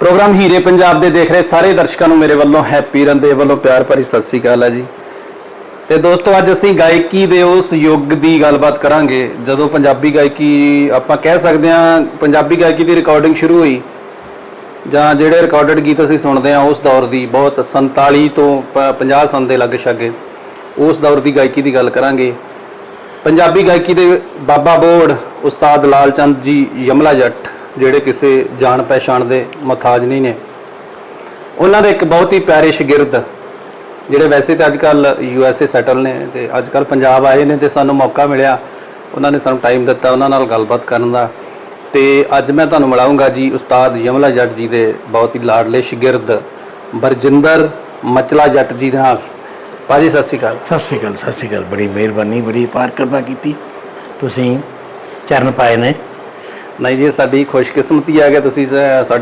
Programme ਹੀਰੇ ਪੰਜਾਬ ਦੇ ਦੇਖ ਰਹੇ ਸਾਰੇ ਦਰਸ਼ਕਾਂ ਨੂੰ ਮੇਰੇ ਵੱਲੋਂ ਹੈਪੀ ਰੰਦੇ ਵੱਲੋਂ ਪਿਆਰ ਭਰੀ ਸਤਿ ਸ੍ਰੀ ਅਕਾਲ ਹੈ ਜੀ। ਤੇ ਦੋਸਤੋ, ਅੱਜ ਅਸੀਂ ਗਾਇਕੀ ਦੇ ਉਸ ਯੁੱਗ ਦੀ ਗੱਲਬਾਤ ਕਰਾਂਗੇ। ਜਦੋਂ ਪੰਜਾਬੀ ਗਾਇਕੀ ਆਪਾਂ ਕਹਿ ਸਕਦੇ ਹਾਂ, ਪੰਜਾਬੀ ਗਾਇਕੀ ਦੀ ਰਿਕਾਰਡਿੰਗ ਸ਼ੁਰੂ ਹੋਈ, ਜਾਂ ਜਿਹੜੇ ਰਿਕਾਰਡਡ ਗੀਤ ਅਸੀਂ ਸੁਣਦੇ ਹਾਂ, ਉਸ ਦੌਰ ਦੀ ਬਹੁਤ 47 ਤੋਂ ਪ- 50 ਸਾਲ ਦੇ ਲੱਗ ਛੱਗੇ, ਉਸ ਦੌਰ ਦੀ ਗਾਇਕੀ ਦੀ ਗੱਲ ਕਰਾਂਗੇ। ਪੰਜਾਬੀ ਗਾਇਕੀ ਦੇ ਬਾਬਾ ਬੋੜ, ਉਸਤਾਦ ਲਾਲ ਚੰਦ ਜੀ, ਯਮਲਾ ਜੱਟ ਜਿਹੜੇ ਕਿਸੇ ਜਾਣ ਪਹਿਚਾਣ ਦੇ ਮੁਹਤਾਜ ਨਹੀਂ ਨੇ। ਉਹਨਾਂ ਦੇ ਇੱਕ ਬਹੁਤ ਹੀ ਪਿਆਰੇ ਸ਼ਾਗਿਰਦ, ਜਿਹੜੇ ਵੈਸੇ ਤੇ ਅੱਜਕੱਲ ਯੂ ਐਸ ਏ ਸੈਟਲ ਨੇ ਤੇ ਅੱਜਕੱਲ ਪੰਜਾਬ ਆਏ ਨੇ ਤੇ ਸਾਨੂੰ ਮੌਕਾ ਮਿਲਿਆ। ਉਹਨਾਂ ਨੇ ਸਾਨੂੰ ਟਾਈਮ ਦਿੱਤਾ ਉਹਨਾਂ ਨਾਲ ਗੱਲਬਾਤ ਕਰਨ ਦਾ। ਤੇ ਅੱਜ ਮੈਂ ਤੁਹਾਨੂੰ ਮਿਲਾਉਂਗਾ ਜੀ ਉਸਤਾਦ ਯਮਲਾ ਜੱਟ ਜੀ ਦੇ ਬਹੁਤ ਹੀ ਲਾਡਲੇ ਸ਼ਾਗਿਰਦ, ਬਰਜਿੰਦਰ ਮਚਲਾ ਜੱਟ ਜੀ ਦੇ ਨਾਲ। ਭਾਜੀ, ਸਤਿ ਸ਼੍ਰੀ ਅਕਾਲ। ਸਤਿ ਸ਼੍ਰੀ ਅਕਾਲ, ਸਤਿ ਸ਼੍ਰੀ ਅਕਾਲ। ਬੜੀ ਮਿਹਰਬਾਨੀ, ਬੜੀ ਪਾਰ ਕਿਰਪਾ ਕੀਤੀ। ਤੁਸੀਂ ਚਰਨ ਪਾਏ ਨੇ। ਨਹੀਂ ਜੀ ਸਾਡੀ ਖੁਸ਼ਕਿਸਮਤੀ ਹੈ ਕਿ ਤੁਸੀਂ ਸ- ਸਾਡੇ